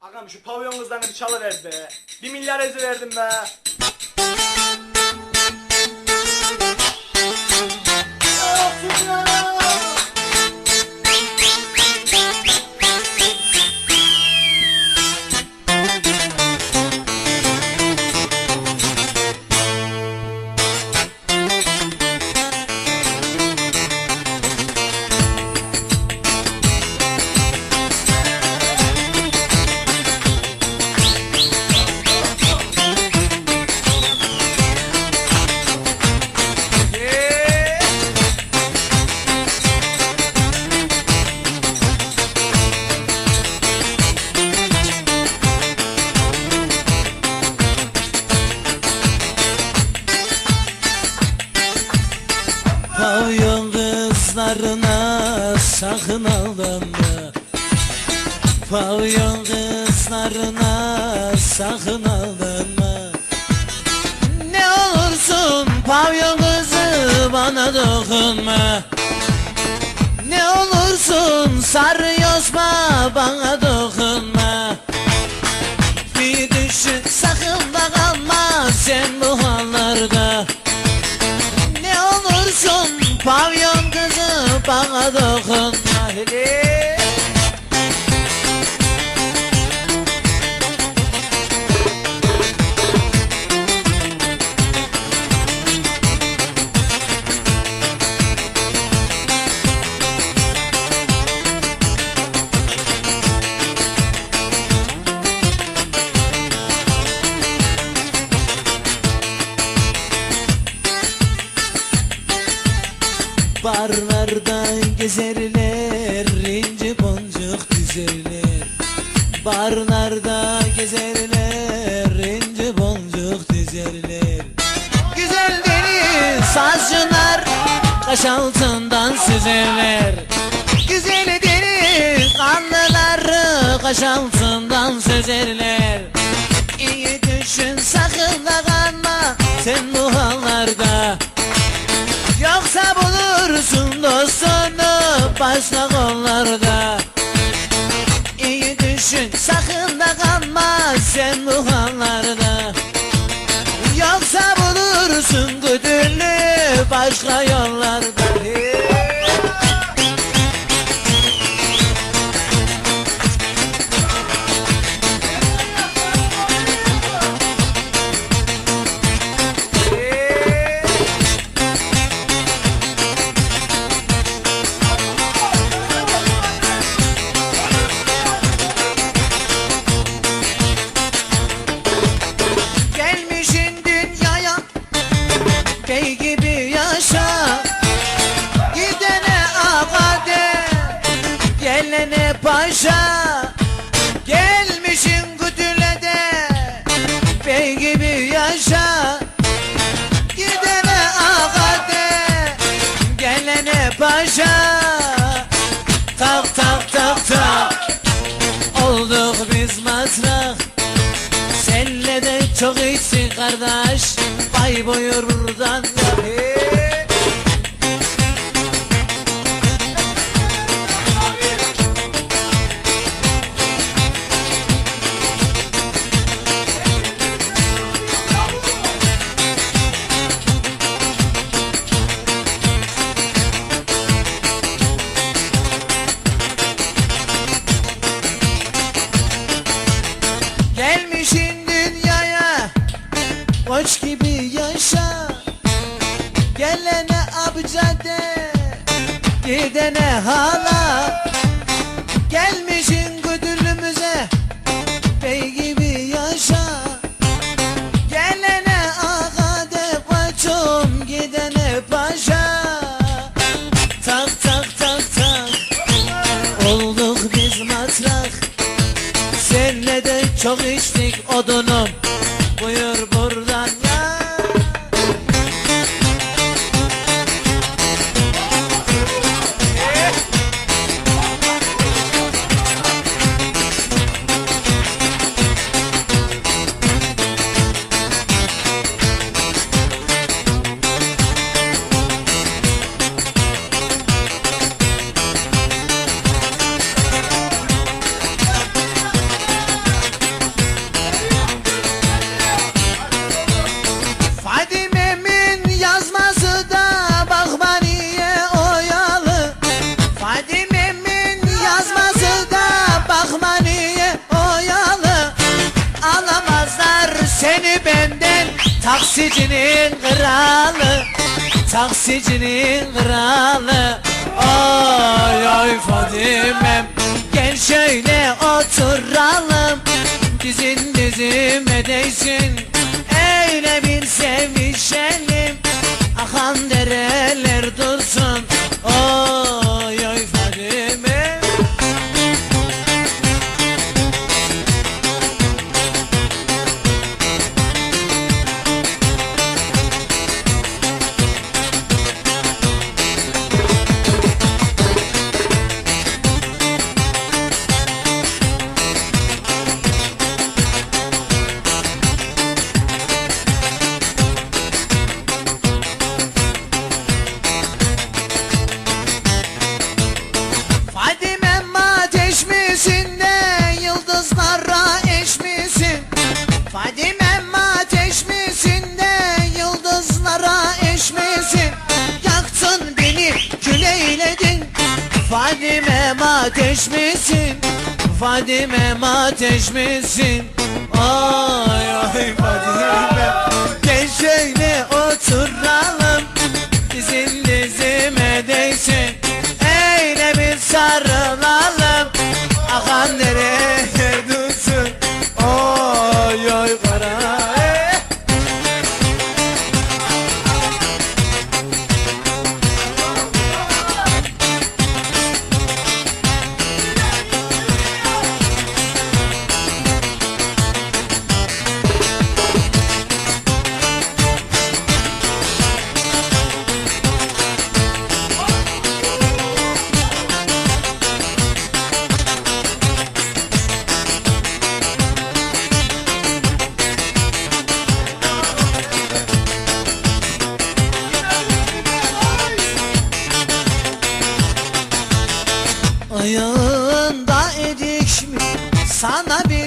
Ağam şu pavyon bir çalıver be. Bir milyar ezi verdim be. Of sakın aldanma Pavyon kızlarına sakın aldanma Ne olursun pavyon kızı bana dokunma. Ne olursun sarıyorsma bana dokunma dokunma hele Barlarda gezerler inci boncuk dizerler. Barlarda gezerler inci boncuk dizerler. Güzel deniz sazcılar Kaş altından süzerler. Güzel deniz kanlıları Kaş altından süzerler. İyi düşün sakın da kanma Sen bu başka kollarda İyi düşün sakın da kanma sen bu hallarda Yoksa bulursun güdüllü başka yollarda Bey gibi yaşa. Gidene ağa de Gelene paşa. Gelmişin güdüle Bey gibi yaşa. Gidene ağa de Gelene paşa. Tak tak tak tak. Olduk biz matrak. Senle de çok iyisin kardeş Buyur buradan ya hey. Gelene amca de Gidene hala. Gelmişin güdülümüze Bey gibi yaşa. Gelene ağa de koçum Gidene paşa. Tak tak tak tak. Olduk biz matrak. Senle de çok içtik odunum Taksicinin kralı Taksicinin kralı. Ay ay Fadime'm Gel şöyle oturalım. Dizin dizime değsin ateş misin? Fadime'm ateş misin? Ay ay Fadime'm Gel şöyle oturalım Dizin dizime değsin Öyle bir sarılalım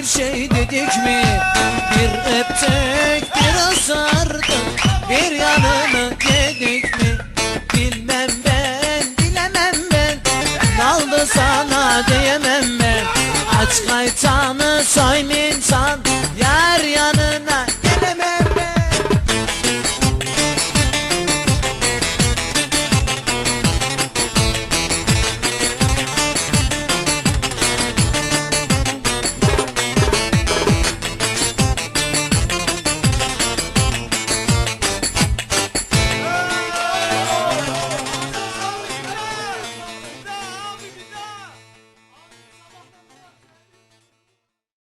Bir şey dedik mi? Bir öptük, bir ısırdık Bir yanını yedik mi? Bilmem ben, bilemem ben Ne oldu sana diyemem ben Aç kaytanı soymayınca